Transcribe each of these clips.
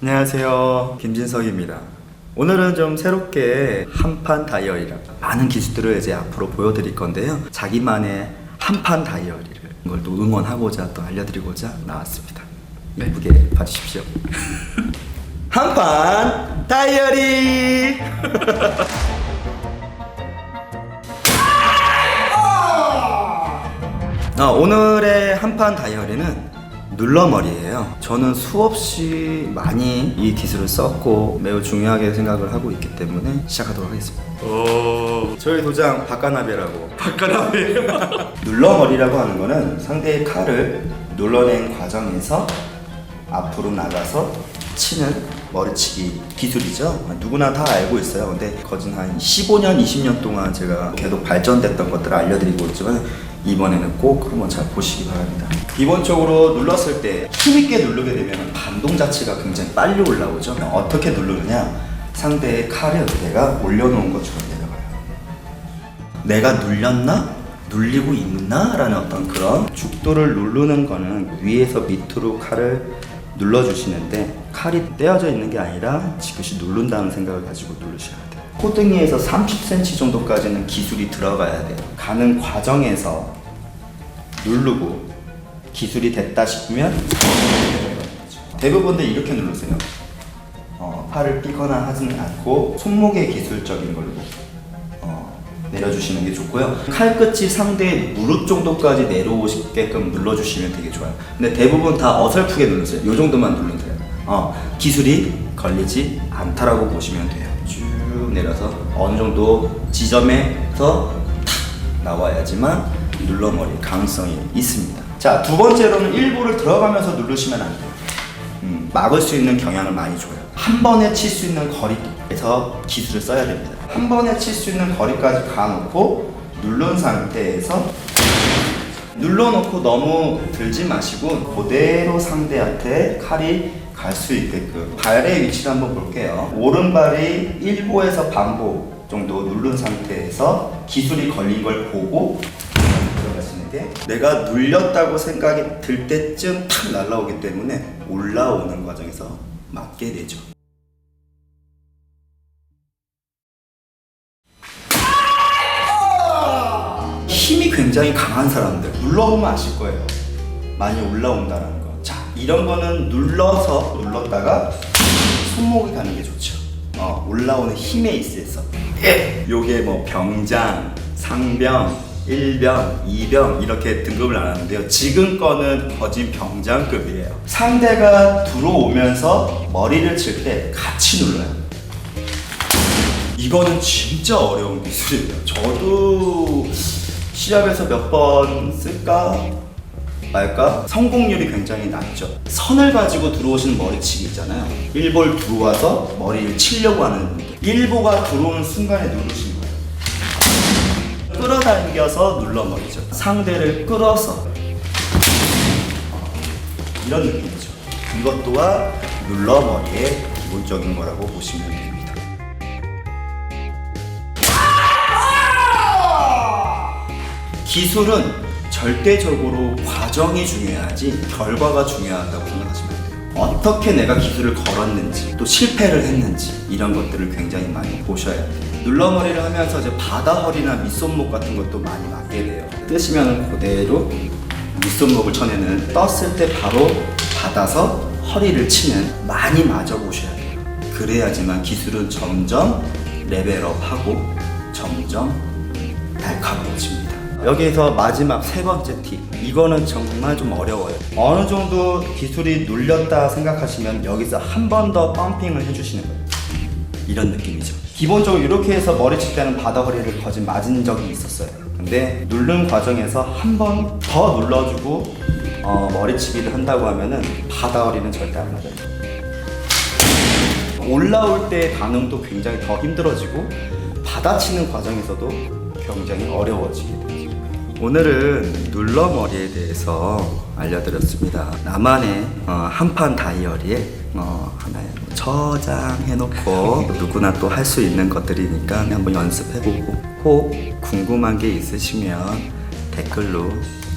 안녕하세요. 김진석입니다. 오늘은 좀 새롭게 한판 다이어리랑 많은 기술들을 이제 앞으로 보여드릴 건데요. 자기만의 한판 다이어리를 이걸 또 응원하고자 또 알려드리고자 나왔습니다. 예쁘게 봐주십시오. 한판 다이어리! 아, 오늘의 한판 다이어리는 눌러머리예요. 저는 수없이 많이 이 기술을 썼고 매우 중요하게 생각을 하고 있기 때문에 시작하도록 하겠습니다. 오 저희 도장 박가나베라고 바깥나베 눌러머리라고 하는 거는 상대의 칼을 눌러낸 과정에서 앞으로 나가서 치는 머리치기 기술이죠. 누구나 다 알고 있어요. 근데 거진 한 15년, 20년 동안 제가 계속 발전됐던 것들을 알려드리고 있지만 이번에는 꼭 한번 잘 보시기 바랍니다. 기본적으로 눌렀을 때 힘있게 누르게 되면 반동 자체가 굉장히 빨리 올라오죠. 어떻게 누르느냐? 상대의 칼을 내가 올려놓은 것처럼 내려가요. 내가 눌렸나? 눌리고 있나? 라는 어떤 그런 죽도를 누르는 거는 위에서 밑으로 칼을 눌러주시는데 칼이 떼어져 있는 게 아니라 지그시 누른다는 생각을 가지고 누르셔야 돼요. 코등이에서 30cm 정도까지는 기술이 들어가야 돼요. 가는 과정에서 누르고 기술이 됐다 싶으면 대부분들 이렇게 누르세요. 어, 팔을 삐거나 하지는 않고 손목의 기술적인 걸로 어, 내려주시는 게 좋고요. 칼끝이 상대의 무릎 정도까지 내려오게끔 눌러주시면 되게 좋아요. 근데 대부분 다 어설프게 누르세요. 이 정도만 누르세요. 어, 기술이 걸리지 않다라고 보시면 돼요. 쭉 내려서 어느 정도 지점에서 탁 나와야지만 눌러머리 가능성이 있습니다. 자, 두 번째로는 일부를 들어가면서 누르시면 안 돼요. 음, 막을 수 있는 경향을 많이 줘요. 한 번에 칠 수 있는 거리에서 기술을 써야 됩니다. 한 번에 칠 수 있는 거리까지 가놓고 누른 상태에서 눌러놓고 너무 들지 마시고 그대로 상대한테 칼이 갈 수 있게끔 발의 위치를 한번 볼게요. 오른발이 1보에서 반보 정도 누른 상태에서 기술이 걸린 걸 보고 들어가시는 게 내가 눌렸다고 생각이 들 때쯤 탁 날라오기 때문에 올라오는 과정에서 맞게 되죠. 힘이 굉장히 강한 사람들 눌러보면 아실 거예요. 많이 올라온다는 거. 자, 이런 거는 눌러서 눌렀다가 손목이 가는 게 좋죠. 어, 올라오는 힘에 있어서. 요게 뭐 병장, 상병, 1병, 2병 이렇게 등급을 나눴는데요. 지금 거는 거진 병장급이에요. 상대가 들어오면서 머리를 칠 때 같이 눌러요. 이거는 진짜 어려운 기술이에요. 저도 시합에서 몇 번 쓸까 말까 성공률이 굉장히 낮죠. 선을 가지고 들어오시는 머리치기 있잖아요. 1볼 들어와서 머리를 치려고 하는 분들. 1보가 들어오는 순간에 누르시는 거예요. 끌어당겨서 눌러버리죠. 상대를 끌어서 어, 이런 느낌이죠. 이것 또한 눌러머리의 기본적인 거라고 보시면 됩니다. 기술은 절대적으로 과정이 중요하지 결과가 중요하다고 생각하시면 돼요. 어떻게 내가 기술을 걸었는지 또 실패를 했는지 이런 것들을 굉장히 많이 보셔야 돼요. 눌러머리를 하면서 이제 바다허리나 밑손목 같은 것도 많이 맞게 돼요. 뜨시면 그대로 밑손목을 쳐내는 떴을 때 바로 받아서 허리를 치는 많이 맞아 보셔야 돼요. 그래야지만 기술은 점점 레벨업하고 점점 날카로워집니다. 여기에서 마지막 세 번째 팁. 이거는 정말 좀 어려워요. 어느 정도 기술이 눌렸다 생각하시면 여기서 한 번 더 펌핑을 해주시는 거예요. 이런 느낌이죠. 기본적으로 이렇게 해서 머리 칠 때는 바다 허리를 거진 맞은 적이 있었어요. 근데 누른 과정에서 한 번 더 눌러주고 어, 머리치기를 한다고 하면은 바다 허리는 절대 안 맞아요. 올라올 때 반응도 굉장히 더 힘들어지고 받아치는 과정에서도 굉장히 어려워지게 되죠. 오늘은 눌러머리에 대해서 알려드렸습니다. 나만의 어, 한판 다이어리에 어, 하나에 저장해놓고 누구나 또 할 수 있는 것들이니까 한번 연습해보고 혹 궁금한 게 있으시면 댓글로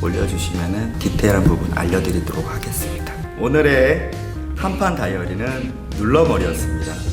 올려주시면 디테일한 부분 알려드리도록 하겠습니다. 오늘의 한판 다이어리는 눌러머리였습니다.